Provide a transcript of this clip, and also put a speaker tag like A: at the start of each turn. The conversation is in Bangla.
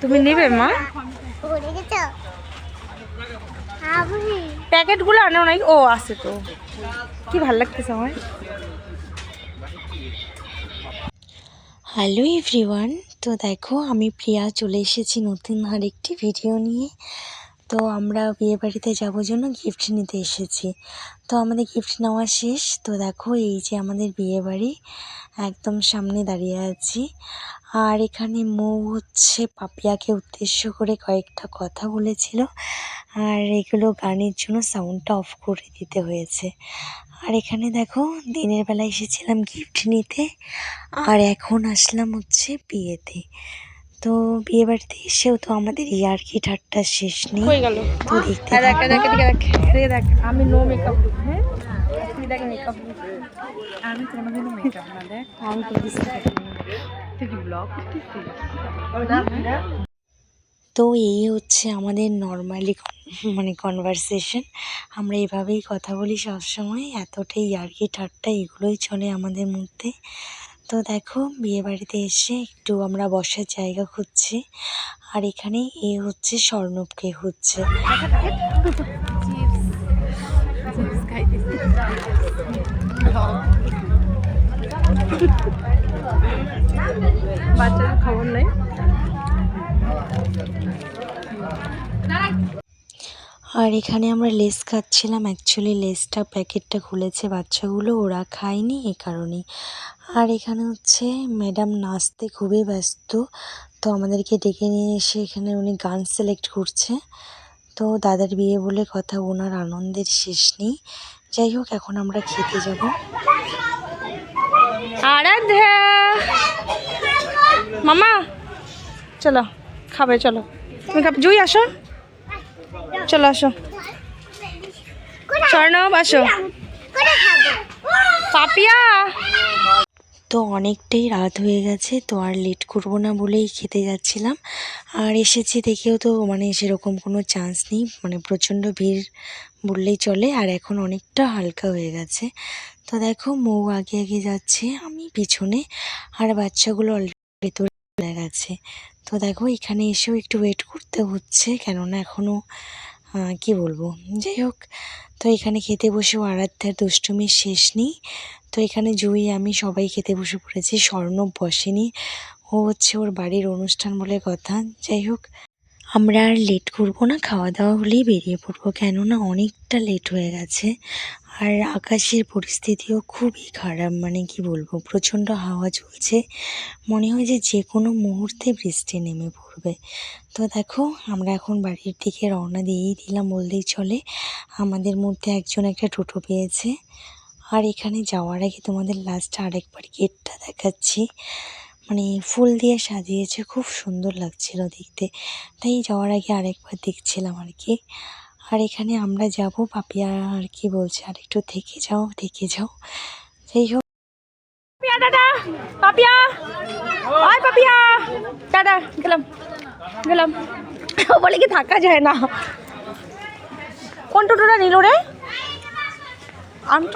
A: তুমি নেবে, মা? প্যাকেটগুলো আনো নাই? ও, আছে তো। কি ভালো লাগতেছে আমার?
B: হ্যালো এভরিওয়ান, তো দেখো আমি প্রিয়া চলে এসেছি নতুন আরেকটি ভিডিও নিয়ে। তো আমরা বিয়ে বাড়িতে যাব জন্য গিফট নিতে এসেছি। তো আমাদের গিফট নেওয়া শেষ। তো দেখো, এই যে আমাদের বিয়ে বাড়ি একদম সামনে দাঁড়িয়ে আছি। আর এখানে মৌ হচ্ছে পাপিয়াকে উদ্দেশ্য করে কয়েকটা কথা বলেছিল। আর এগুলো গানের জন্য সাউন্ডটা অফ করে দিতে হয়েছে। আর এখানে দেখো, দিনের বেলা এসেছিলাম গিফট নিতে। আর এখন আসলাম হচ্ছে বিয়েতে। তো বিয়ে বাড়িতে এসেও তো আমাদের ইয়ার্কি ঠাট্টা শেষ নেই।
A: হয়ে গেল।
B: তো দেখতে
A: দেখ
B: থাকো।
A: দেখ দেখ দেখ আমি নো মেকআপ লুক হ্যাঁ? তুই দেখ মেকআপ আমি কোনোদিনও মেকআপ না দেখ। আমি তুই কি ব্লগ
B: তো এই হচ্ছে আমাদের নর্মালি মানে কনভারসেশন আমরা এভাবেই কথা বলি সবসময় এতটাই ইয়ার্কি ঠাট্টা এগুলোই চলে আমাদের মধ্যে। তো দেখো, বিয়ে বাড়িতে এসে একটু আমরা বসার জায়গা খুঁজছি। আর এখানে এ হচ্ছে স্বর্ণবকে হচ্ছে।
A: বাচ্চাদের খবর নেই?
B: আর এখানে আমরা লেস খাচ্ছিলাম। অ্যাকচুয়ালি লেসটা প্যাকেটটা খুলেছে বাচ্চাগুলো, ওরা খায়নি এ কারণেই। আর এখানে হচ্ছে ম্যাডাম নাচতে খুবই ব্যস্ত, তো আমাদেরকে ডেকে নিয়ে এসে এখানে উনি গান সিলেক্ট করছে। তো দাদার বিয়ে বলে কথা, ওনার আনন্দের শেষ নেই। যাই হোক, এখন আমরা খেতে যাব।
A: মামা! চলো, খাবে, চলো। তুমি জুই আসো। চলো আসো। স্বর্ণব আসো। পাপিয়া!
B: তো অনেকটাই রাত হয়ে গেছে, তো আর লেট করব না বলেই খেতে যাচ্ছিলাম। আর এসেছি দেখেও তো মানে সেরকম কোনো চান্স নেই মানে প্রচণ্ড ভিড় বললেই চলে, আর এখন অনেকটা হালকা হয়ে গেছে। তো দেখো, মৌ আগে আগে যাচ্ছে, আমি পিছনে, আর বাচ্চাগুলো অলরেডি ভেতরে গেছে। তো দেখো, এখানে এসেও একটু ওয়েট করতে হচ্ছে, কেননা এখনও কি বলব? যাই হোক, তো এখানে খেতে বসেও আরাধ্যার দুষ্টুমির শেষ নেই। তো এখানে জুই, আমি সবাই খেতে বসে পড়েছি, স্বর্ণব বসেনি। ও হচ্ছে ওর বাড়ির অনুষ্ঠান বলে কথা। যাই হোক, আমরা আর লেট করব না, খাওয়া দাওয়া হলেই বেরিয়ে পড়ব, কেননা অনেকটা লেট হয়ে গেছে। আর আকাশের পরিস্থিতিও খুবই খারাপ মানে কি বলব? প্রচণ্ড হাওয়া চলছে। মনে হয় যে যে কোনো মুহূর্তে বৃষ্টি নেমে পড়বে। তো দেখো, আমরা এখন বাড়ির দিকে রওনা দিয়েই দিলাম বললেই চলে। আমাদের মধ্যে একজন একটা টোটো পেয়েছে। আর এখানে যাওয়ার আগে তোমাদের লাস্ট আরেকবার গেটটা দেখাচ্ছি। মানে ফুল দিয়ে সাজিয়েছে, খুব সুন্দর লাগছিল দেখতে। তাই যাওয়ার আগে আরেকবার দেখছিলাম আর কি। আর এখানে আমরা যাব, পাপিয়া আর কি বলছে, আর একটু থেকে যাও থেকে যাও। যাই হোক।
A: পাপিয়া, দাদা, পাপিয়া ওই পাপিয়া। দাদা, গেলাম গেলাম। বলে কি থাকা যায় না। কোন টোটোটা নিল রে? আমি